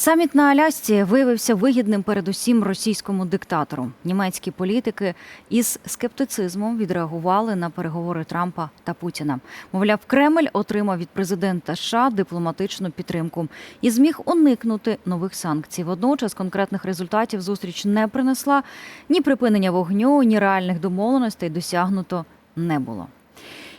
Саміт на Алясці виявився вигідним передусім російському диктатору. Німецькі політики із скептицизмом відреагували на переговори Трампа та Путіна. Мовляв, Кремль отримав від президента США дипломатичну підтримку і зміг уникнути нових санкцій. Водночас конкретних результатів зустріч не принесла ні припинення вогню, ні реальних домовленостей досягнуто не було.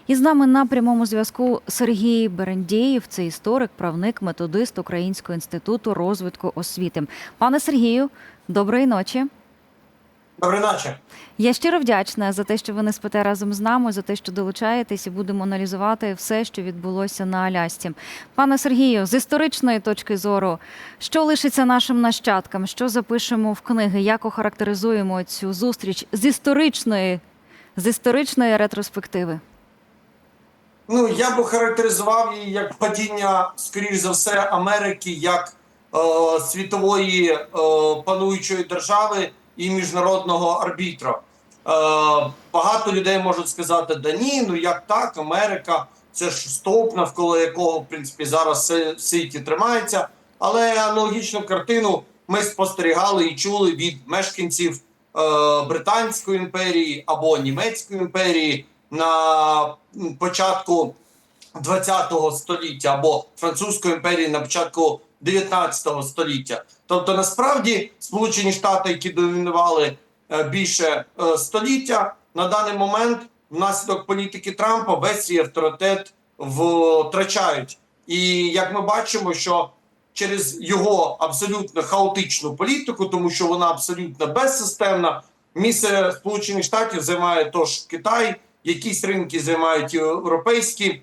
І з нами на прямому зв'язку Сергій Берендєєв, це історик, правник, методист Українського інституту розвитку освіти. Пане Сергію, доброї ночі. Доброї ночі. Я щиро вдячна за те, що ви не спите разом з нами, за те, що долучаєтесь і будемо аналізувати все, що відбулося на Алясці. Пане Сергію, з історичної точки зору, що лишиться нашим нащадкам, що запишемо в книги, як охарактеризуємо цю зустріч з історичної, з історичної ретроспективи? Ну я б охарактеризував її як падіння, скоріш за все, Америки як е, світової е, пануючої держави і міжнародного арбітра. Е, багато людей можуть сказати: да ні, ну як так, Америка, це ж стовп, навколо якого в принципі зараз світі тримається. Але аналогічну картину ми спостерігали і чули від мешканців е, Британської імперії або Німецької імперії на початку 20 століття або Французької імперії на початку 19 століття. Тобто, насправді, Сполучені Штати, які домінували е, більше е, століття, на даний момент внаслідок політики Трампа весь свій авторитет втрачають. І як ми бачимо, що через його абсолютно хаотичну політику, тому що вона абсолютно безсистемна, місце Сполучених Штатів займає тож Китай якісь ринки займають європейські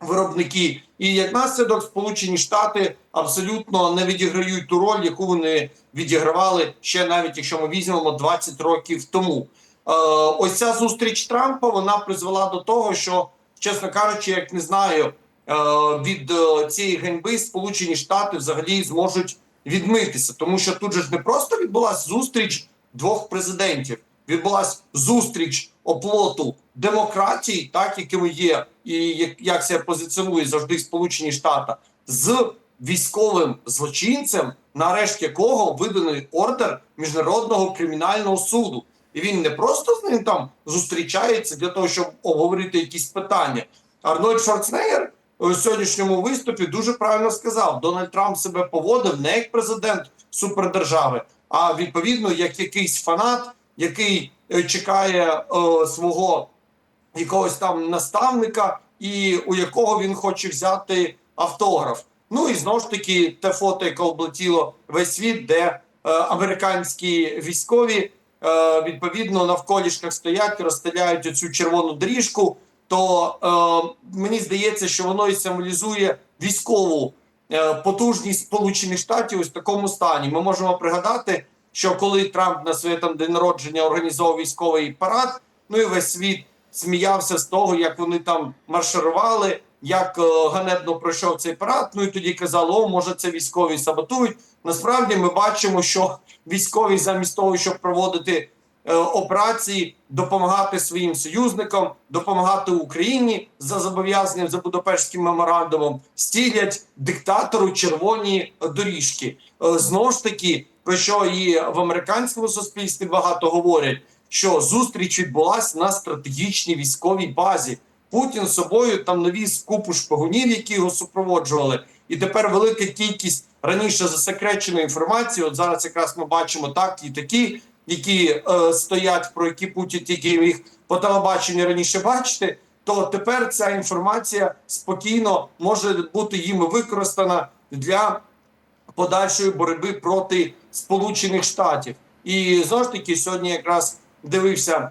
виробники, і як наслідок Сполучені Штати абсолютно не відіграють ту роль, яку вони відігравали ще навіть якщо ми візьмемо 20 років тому. Е, ось ця зустріч Трампа вона призвела до того, що чесно кажучи, як не знаю, е, від е, цієї ганьби Сполучені Штати взагалі зможуть відмитися, тому що тут же ж не просто відбулася зустріч двох президентів. Відбулася зустріч оплоту демократії, так якими є, і як, себе позиціонує завжди Сполучені Штати, з військовим злочинцем, нарешті якого виданий ордер міжнародного кримінального суду. І він не просто з ним там зустрічається для того, щоб обговорити якісь питання. Арнольд Шварценеггер у сьогоднішньому виступі дуже правильно сказав: Дональд Трамп себе поводив не як президент супердержави, а відповідно як якийсь фанат який е, чекає е, свого якогось там наставника, і у якого він хоче взяти автограф. Ну і знову ж таки те фото, яке облетіло весь світ, де е, американські військові е, відповідно навколішках стоять, розстріляють оцю червону доріжку. То е, мені здається, що воно і символізує військову е, потужність Сполучених Штатів в такому стані. Ми можемо пригадати що коли Трамп на своє там день народження організовував військовий парад, ну і весь світ сміявся з того, як вони там марширували, як е, ганебно пройшов цей парад. Ну і тоді казали, о, може, це військові саботують. Насправді ми бачимо, що військові замість того, щоб проводити е, операції, допомагати своїм союзникам, допомагати Україні за зобов'язанням за Будапештським меморандумом, стілять диктатору червоні доріжки. Е, знову ж таки про що і в американському суспільстві багато говорять, що зустріч відбулася на стратегічній військовій базі. Путін з собою там нові купу шпигунів, які його супроводжували, і тепер велика кількість раніше засекреченої інформації. От зараз якраз ми бачимо так і такі, які е, стоять, про які Путін тільки міг по телебаченню раніше бачити. То тепер ця інформація спокійно може бути їм використана для подальшої боротьби проти Сполучених Штатів. І знову ж таки, сьогодні якраз дивився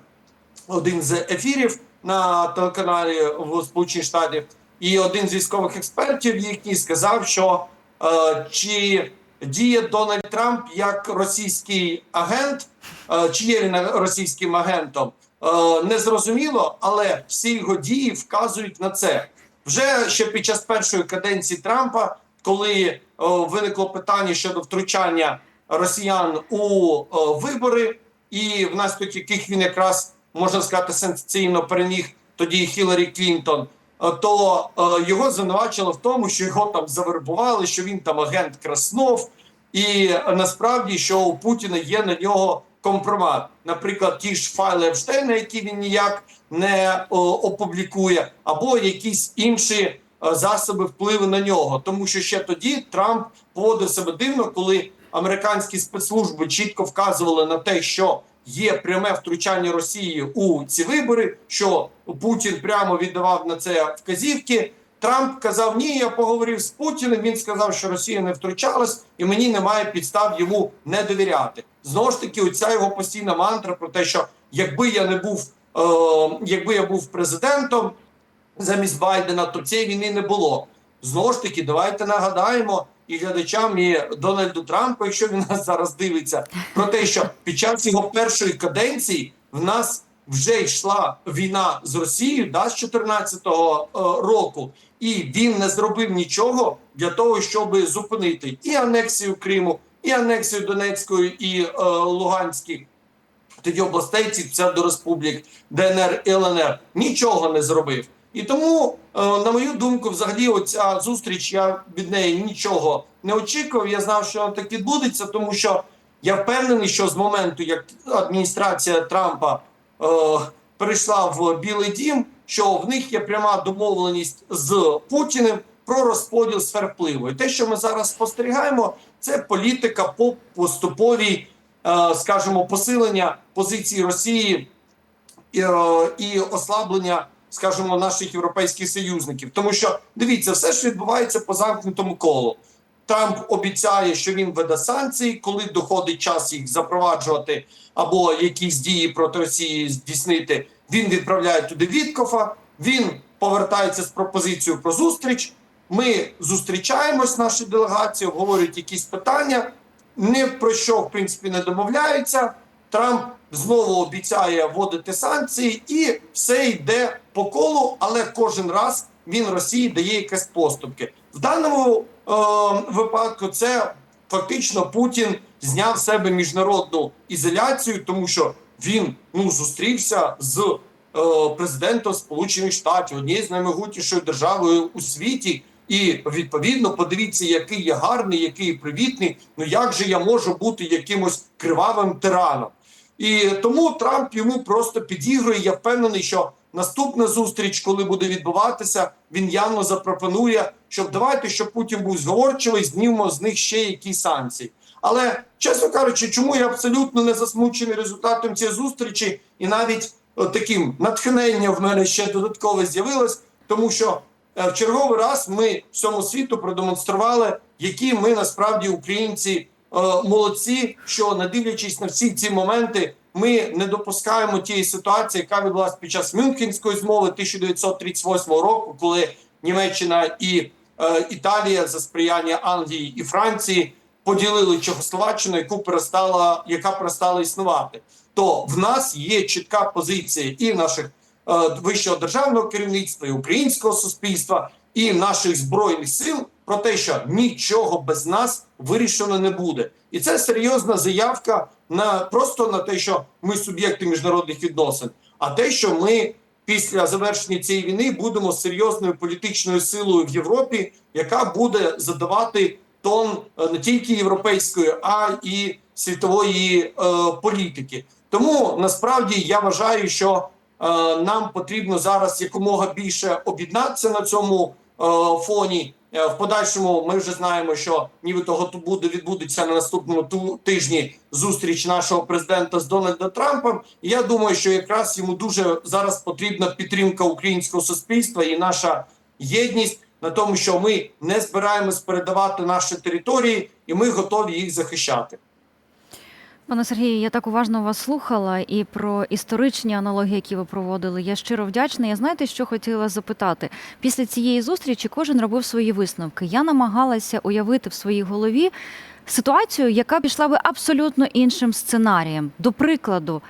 один з ефірів на телеканалі в Сполучених Штатів, і один з військових експертів, який сказав, що е, чи діє Дональд Трамп як російський агент, е, чи є він російським агентом, е, незрозуміло, але всі його дії вказують на це. Вже ще під час першої каденції Трампа, коли е, виникло питання щодо втручання росіян у е, вибори, і внаслідок яких він якраз можна сказати сенсаційно переміг тоді Хіларі Клінтон. е, То е, його звинувачили в тому, що його там завербували, що він там агент Краснов, І насправді, що у Путіна є на нього компромат. Наприклад, ті ж файли Епштейна, які він ніяк не опублікує, або якісь інші засоби впливу на нього. Тому що ще тоді Трамп поводив себе дивно, коли американські спецслужби чітко вказували на те, що є пряме втручання Росії у ці вибори, що Путін прямо віддавав на це вказівки. Трамп казав: Ні, я поговорив з Путіним. Він сказав, що Росія не втручалась, і мені немає підстав йому не довіряти. Знову ж таки, оця його постійна мантра про те, що якби я не був, е, якби я був президентом замість Байдена, то цієї війни не було. Знову ж таки, давайте нагадаємо і глядачам, і Дональду Трампу, якщо він нас зараз дивиться, про те, що під час його першої каденції в нас вже йшла війна з Росією да, з 2014 року, і він не зробив нічого для того, щоб зупинити і анексію Криму, і анексію Донецької і е, Луганської тоді областей цих псевдореспублік ДНР і ЛНР нічого не зробив. І тому, е, на мою думку, взагалі, оця зустріч я від неї нічого не очікував. Я знав, що так відбудеться, тому що я впевнений, що з моменту, як адміністрація Трампа е, перейшла в Білий Дім, що в них є пряма домовленість з Путіним про розподіл сфер впливу. І те, що ми зараз спостерігаємо, це політика по поступовій, е, скажімо, посилення позиції Росії і, е, і ослаблення, скажімо, наших європейських союзників. Тому що дивіться, все ж відбувається по замкнутому колу. Трамп обіцяє, що він веде санкції, коли доходить час їх запроваджувати або якісь дії проти Росії здійснити. Він відправляє туди Віткофа. Він повертається з пропозицією про зустріч. Ми зустрічаємось, наші делегації, обговорюють якісь питання. Ні про що в принципі не домовляються. Трамп знову обіцяє вводити санкції, і все йде по колу, але кожен раз він Росії дає якісь поступки. В даному е, випадку це фактично Путін зняв себе міжнародну ізоляцію, тому що він ну зустрівся з е, президентом Сполучених Штатів, однією з наймогутнішою державою у світі. І відповідно подивіться, який я гарний, який привітний. Ну як же я можу бути якимось кривавим тираном? І тому Трамп йому просто підігрує. Я впевнений, що наступна зустріч, коли буде відбуватися, він явно запропонує, щоб давайте, щоб Путін був зговорчивий, знімемо з них ще якісь санкції. Але чесно кажучи, чому я абсолютно не засмучений результатом цієї зустрічі, і навіть о, таким натхненням в мене ще додаткове з'явилось, тому що е, в черговий раз ми всьому світу продемонстрували, які ми насправді українці е, молодці, що не дивлячись на всі ці моменти, ми не допускаємо тієї ситуації, яка відбулася під час Мюнхенської змови 1938 року, коли Німеччина і е, Італія за сприяння Англії і Франції поділили Чехословаччину, яку перестала, яка перестала існувати. То в нас є чітка позиція і наших е, вищого державного керівництва, і українського суспільства, і наших збройних сил про те, що нічого без нас вирішено не буде, і це серйозна заявка на просто на те, що ми суб'єкти міжнародних відносин, а те, що ми після завершення цієї війни будемо серйозною політичною силою в Європі, яка буде задавати тон е, не тільки європейської, а і світової е, політики. Тому насправді я вважаю, що е, нам потрібно зараз якомога більше об'єднатися на цьому е, фоні. Е, В подальшому ми вже знаємо, що нібито буде відбудеться на наступному ту- тижні зустріч нашого президента з Дональдом Трампом. І я думаю, що якраз йому дуже зараз потрібна підтримка українського суспільства і наша єдність на тому, що ми не збираємось передавати наші території, і ми готові їх захищати. Пане Сергію, я так уважно вас слухала і про історичні аналогії, які ви проводили. Я щиро вдячна. Я знаєте, що хотіла запитати. Після цієї зустрічі кожен робив свої висновки. Я намагалася уявити в своїй голові ситуацію, яка пішла би абсолютно іншим сценарієм. До прикладу,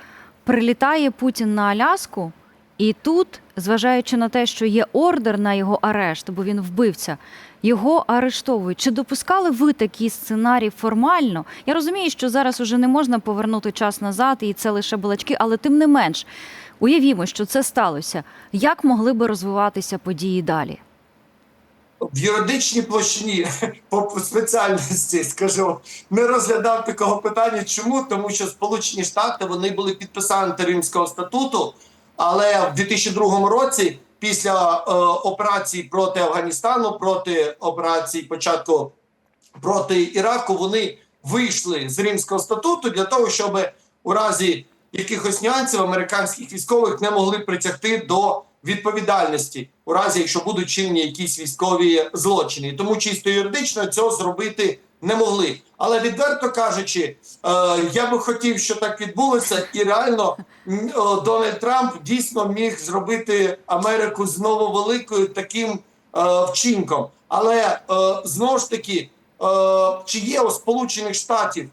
прилітає Путін на Аляску, і тут, зважаючи на те, що є ордер на його арешт, бо він вбивця, його арештовують. Чи допускали ви такий сценарій формально? Я розумію, що зараз уже не можна повернути час назад, і це лише балачки, але тим не менш, уявімо, що це сталося. Як могли би розвиватися події далі? в юридичній площині по спеціальності скажу не розглядав такого питання. Чому? Тому що Сполучені Штати вони були підписанти Римського статуту, але в 2002 році, після е, операції проти Афганістану, проти операції початку проти Іраку, вони вийшли з Римського статуту для того, щоб у разі якихось нюансів американських військових не могли притягти до відповідальності у разі, якщо будуть чинені якісь військові злочини. Тому чисто юридично цього зробити не могли. Але відверто кажучи, е, я би хотів, щоб так відбулося, і реально е, Дональд Трамп дійсно міг зробити Америку знову великою таким е, вчинком. Але знову ж таки, чи є у Сполучених Штатів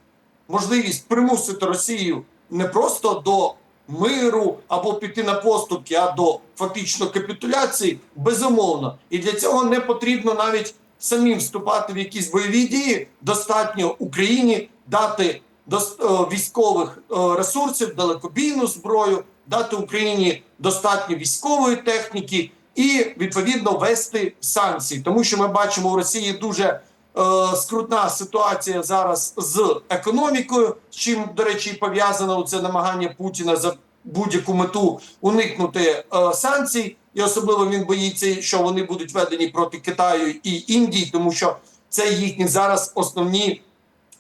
можливість примусити Росію не просто до миру або піти на поступки, а до фактично капітуляції, безумовно. І для цього не потрібно навіть самим вступати в якісь бойові дії. Достатньо Україні дати дос- е, військових е, ресурсів, далекобійну зброю, дати Україні достатньо військової техніки і відповідно вести санкції, тому що ми бачимо у Росії дуже е, скрутна ситуація зараз з економікою, з чим, до речі, пов'язано це намагання Путіна за будь-яку мету уникнути санкцій, і особливо він боїться, що вони будуть введені проти Китаю і Індії, тому що це їхні зараз основні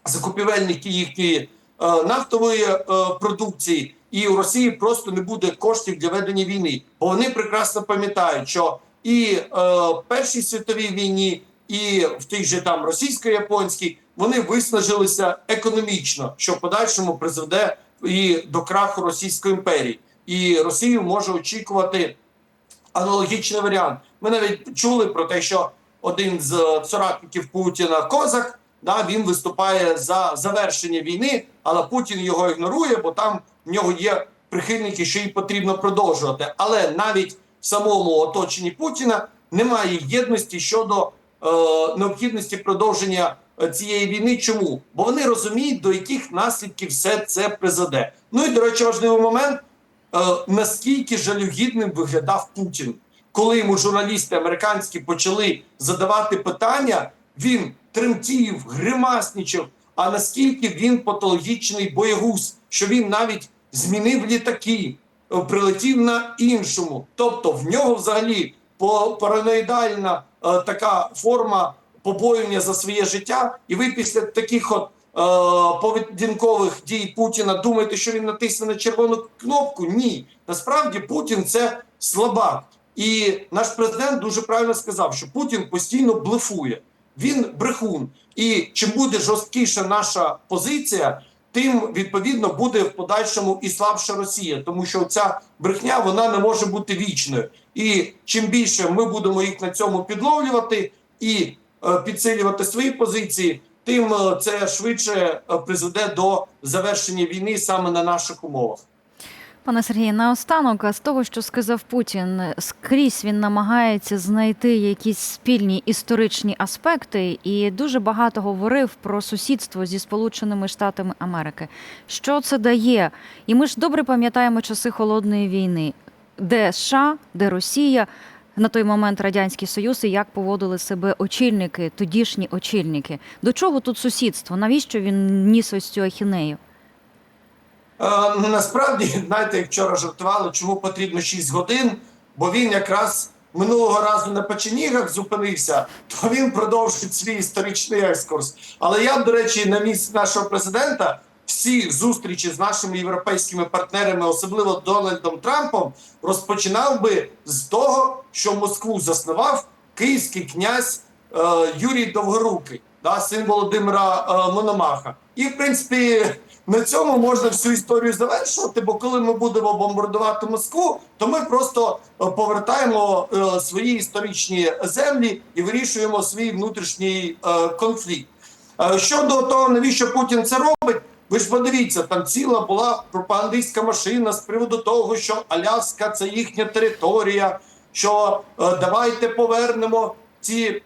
закупівельники їхньої е, нафтової е, продукції, і у Росії просто не буде коштів для ведення війни. Бо вони прекрасно пам'ятають, що і е, в Першій світовій війні, і в тій же там російсько-японській вони виснажилися економічно, що в подальшому призведе і до краху Російської імперії. І Росію може очікувати аналогічний варіант. Ми навіть чули про те, що один з е, соратників Путіна Козак, да, він виступає за завершення війни, але Путін його ігнорує, бо там в нього є прихильники, що її потрібно продовжувати. Але навіть в самому оточенні Путіна немає єдності щодо е, необхідності продовження е, цієї війни. Чому? Бо вони розуміють, до яких наслідків все це призведе. Ну і до речі, важливий момент е, наскільки жалюгідним виглядав Путін, коли йому журналісти американські почали задавати питання, він тремтів, гримаснічав. А наскільки він патологічний боєгуз, що він навіть змінив літаки, е, прилетів на іншому. Тобто в нього взагалі параноїдальна е, така форма побоювання за своє життя, і ви після таких от е, поведінкових дій Путіна думаєте, що він натисне на червону кнопку? Ні, насправді Путін це слабак. І наш президент дуже правильно сказав, що Путін постійно блефує. Він брехун. І чим буде жорсткіша наша позиція, тим відповідно буде в подальшому і слабша Росія, тому що ця брехня вона не може бути вічною. І чим більше ми будемо їх на цьому підловлювати і е, підсилювати свої позиції, тим е, це швидше е, призведе до завершення війни саме на наших умовах. Пане Сергію, наостанок, з того, що сказав Путін, скрізь він намагається знайти якісь спільні історичні аспекти, і дуже багато говорив про сусідство зі Сполученими Штатами Америки. Що це дає? І ми ж добре пам'ятаємо часи холодної війни, де США, де Росія. На той момент радянський союз і як поводили себе очільники, тодішні очільники. До чого тут сусідство? Навіщо він ніс ось цю ахінею? Е, ну, насправді, знаєте, як вчора жартували, чому потрібно 6 годин, бо він якраз минулого разу на печенігах зупинився, то він продовжить свій історичний екскурс. Але я до речі, на місці нашого президента всі зустрічі з нашими європейськими партнерами, особливо Дональдом Трампом, розпочинав би з того, що Москву заснував київський князь е, Юрій Довгорукий, да, син Володимира е, Мономаха. І в принципі. На цьому можна всю історію завершувати, бо коли ми будемо бомбардувати Москву, то ми просто е, повертаємо е, свої історичні землі і вирішуємо свій внутрішній е, конфлікт. Е, Щодо того, навіщо Путін це робить, ви ж подивіться, там ціла була пропагандистська машина з приводу того, що Аляска це їхня територія, що е, давайте повернемо ці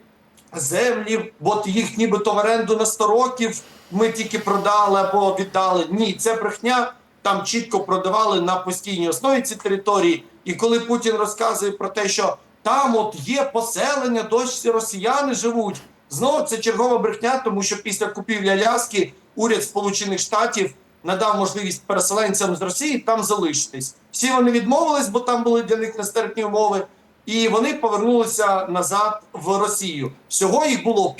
землі, бо їх нібито в оренду на 100 років ми тільки продали або віддали. Ні, це брехня. Там чітко продавали на постійній основі ці території. І коли Путін розказує про те, що там от є поселення, досі росіяни живуть. Знову це чергова брехня, тому що після купівлі Аляски уряд Сполучених Штатів надав можливість переселенцям з Росії там залишитись. Всі вони відмовились, бо там були для них нестерпні умови, і вони повернулися назад в Росію. Всього їх було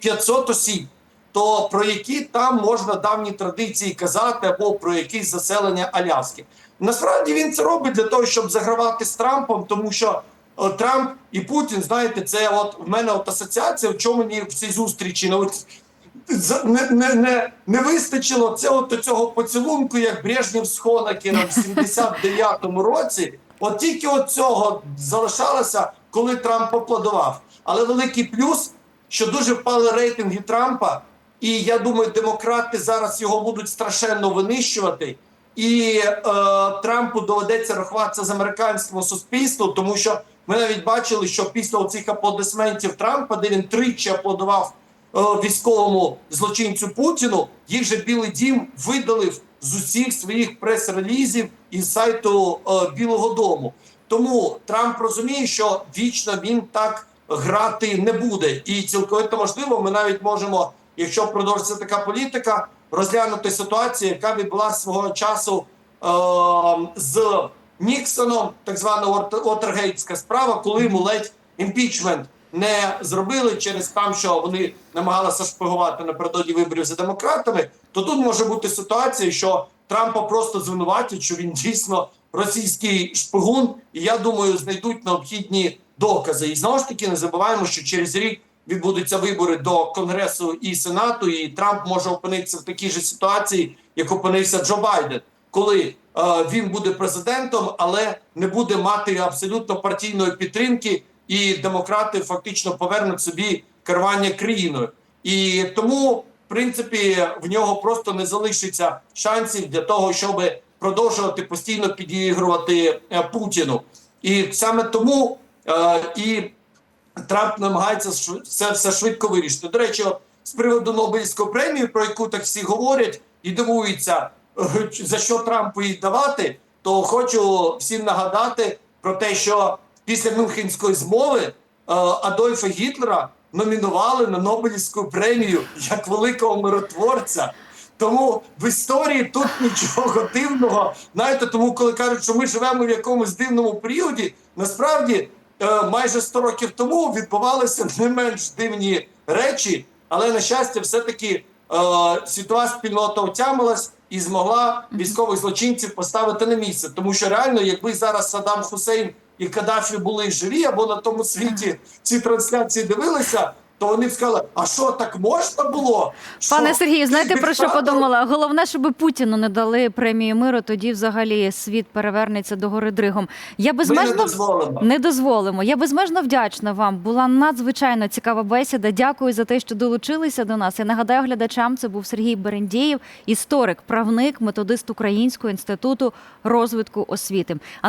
500 осіб. То про які там можна давні традиції казати, або про якісь заселення Аляски. Насправді він це робить для того, щоб загравати з Трампом, тому що о, Трамп і Путін, знаєте, це от в мене от асоціація, в чому мені в цій зустрічі ну, не, не, не, не вистачило це от цього поцілунку, як Брежнєв з Хонакером в 79-му році. От тільки от цього залишалося, коли Трамп поплодував. Але великий плюс, що дуже впали рейтинги Трампа, і я думаю, демократи зараз його будуть страшенно винищувати. І е, Трампу доведеться рахуватися з американським суспільством, тому що ми навіть бачили, що після цих аплодисментів Трампа, де він тричі аплодував е, військовому злочинцю Путіну, їх же Білий Дім видалив з усіх своїх прес-релізів із сайту е, Білого Дому. Тому Трамп розуміє, що вічно він так грати не буде, і цілковито можливо, ми навіть можемо, якщо продовжиться така політика, розглянути ситуацію, яка відбулася свого часу е, з Ніксоном, так звана Отергейтська справа, коли йому ледь імпічмент не зробили через там, що вони намагалися шпигувати напередодні виборів за демократами, то тут може бути ситуація, що Трампа просто звинуватять, що він дійсно російський шпигун, і я думаю, знайдуть необхідні докази. І знову ж таки не забуваємо, що через рік відбудуться вибори до Конгресу і Сенату, і Трамп може опинитися в такій же ситуації, як опинився Джо Байден, коли е, він буде президентом, але не буде мати абсолютно партійної підтримки, і демократи фактично повернуть собі керування країною. І тому, в принципі, в нього просто не залишиться шансів для того, щоб продовжувати постійно підігрувати е, Путіну. І саме тому е, і Трамп намагається це все швидко вирішити. До речі, з приводу Нобелівської премії, про яку так всі говорять і дивуються, е, за що Трампу її давати, то хочу всім нагадати про те, що після Мюнхенської змови е, Адольфа Гітлера номінували на Нобелівську премію як великого миротворця. Тому в історії тут нічого дивного. Знаєте, тому коли кажуть, що ми живемо в якомусь дивному періоді, насправді майже 100 років тому відбувалися не менш дивні речі, але на щастя, все-таки ситуація світова спільнота отямилась і змогла військових злочинців поставити на місце. Тому що реально, якби зараз Саддам Хусейн і Каддафі були живі або на тому світі ці трансляції дивилися, то вони б сказали: а що так можна було? Що Пане Сергію, знаєте про що подумала? Головне, щоб Путіну не дали премію миру, тоді взагалі світ перевернеться до гори дригом. Я Ми не дозволимо. не дозволимо. Я безмежно вдячна вам. Була надзвичайно цікава бесіда. Дякую за те, що долучилися до нас. Я нагадаю глядачам, це був Сергій Берендєєв, історик, правник, методист Українського інституту розвитку освіти.